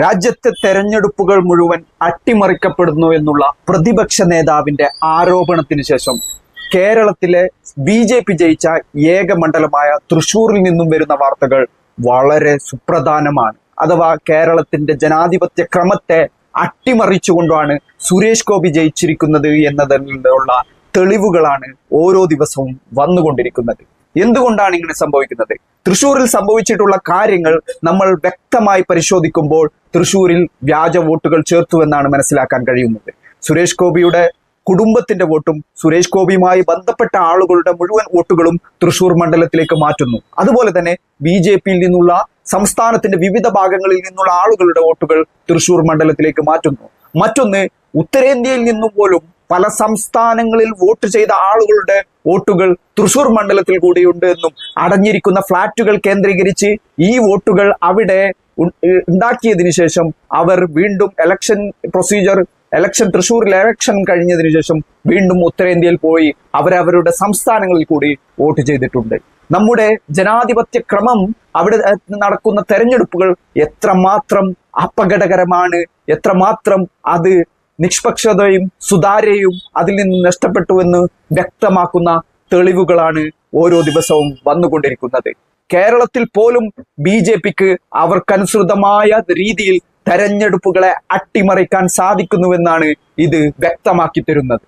രാജ്യത്തെ തെരഞ്ഞെടുപ്പുകൾ മുഴുവൻ അട്ടിമറിക്കപ്പെടുന്നു എന്നുള്ള പ്രതിപക്ഷ നേതാവിന്റെ ആരോപണത്തിന് ശേഷം കേരളത്തിലെ ബി ജെ പി ജയിച്ച ഏക മണ്ഡലമായ തൃശൂരിൽ നിന്നും വരുന്ന വാർത്തകൾ വളരെ സുപ്രധാനമാണ്. അഥവാ കേരളത്തിന്റെ ജനാധിപത്യ ക്രമത്തെ അട്ടിമറിച്ചുകൊണ്ടാണ് സുരേഷ് ഗോപി ജയിച്ചിരിക്കുന്നത് എന്നതിലുള്ള തെളിവുകളാണ് ഓരോ ദിവസവും വന്നുകൊണ്ടിരിക്കുന്നത്. എന്തുകൊണ്ടാണ് ഇങ്ങനെ സംഭവിക്കുന്നത്? തൃശൂരിൽ സംഭവിച്ചിട്ടുള്ള കാര്യങ്ങൾ നമ്മൾ വ്യക്തമായി പരിശോധിക്കുമ്പോൾ തൃശൂരിൽ വ്യാജ വോട്ടുകൾ ചേർത്തുവെന്നാണ് മനസ്സിലാക്കാൻ കഴിയുന്നത്. സുരേഷ് ഗോപിയുടെ കുടുംബത്തിന്റെ വോട്ടും സുരേഷ് ഗോപിയുമായി ബന്ധപ്പെട്ട ആളുകളുടെ മുഴുവൻ വോട്ടുകളും തൃശൂർ മണ്ഡലത്തിലേക്ക് മാറ്റുന്നു. അതുപോലെ തന്നെ ബി ജെ പിയിൽ നിന്നുള്ള സംസ്ഥാനത്തിന്റെ വിവിധ ഭാഗങ്ങളിൽ നിന്നുള്ള ആളുകളുടെ വോട്ടുകൾ തൃശൂർ മണ്ഡലത്തിലേക്ക് മാറ്റുന്നു. മറ്റൊന്ന് ഉത്തരേന്ത്യയിൽ നിന്നും പോലും പല സംസ്ഥാനങ്ങളിൽ വോട്ട് ചെയ്ത ആളുകളുടെ വോട്ടുകൾ തൃശൂർ മണ്ഡലത്തിൽ കൂടിയുണ്ട് എന്നും അടഞ്ഞിരിക്കുന്ന ഫ്ളാറ്റുകൾ കേന്ദ്രീകരിച്ച് ഈ വോട്ടുകൾ അവിടെ ഉണ്ടാക്കിയതിനു ശേഷം അവർ വീണ്ടും എലക്ഷൻ പ്രൊസീജിയർ എലക്ഷൻ തൃശൂരിൽ ഇലക്ഷൻ കഴിഞ്ഞതിനു ശേഷം വീണ്ടും ഉത്തരേന്ത്യയിൽ പോയി അവരവരുടെ സംസ്ഥാനങ്ങളിൽ കൂടി വോട്ട് ചെയ്തിട്ടുണ്ട്. നമ്മുടെ ജനാധിപത്യ ക്രമം അവിടെ നടക്കുന്ന തെരഞ്ഞെടുപ്പുകൾ എത്രമാത്രം അപകടകരമാണ് എത്രമാത്രം അത് നിഷ്പക്ഷതയും സുതാര്യയും അതിൽ നിന്ന് നഷ്ടപ്പെട്ടുവെന്ന് വ്യക്തമാക്കുന്ന തെളിവുകളാണ് ഓരോ ദിവസവും വന്നുകൊണ്ടിരിക്കുന്നത്. കേരളത്തിൽ പോലും ബി ജെ പിക്ക് അവർക്കനുസൃതമായ രീതിയിൽ തെരഞ്ഞെടുപ്പുകളെ അട്ടിമറിക്കാൻ സാധിക്കുന്നുവെന്നാണ് ഇത് വ്യക്തമാക്കി തരുന്നത്.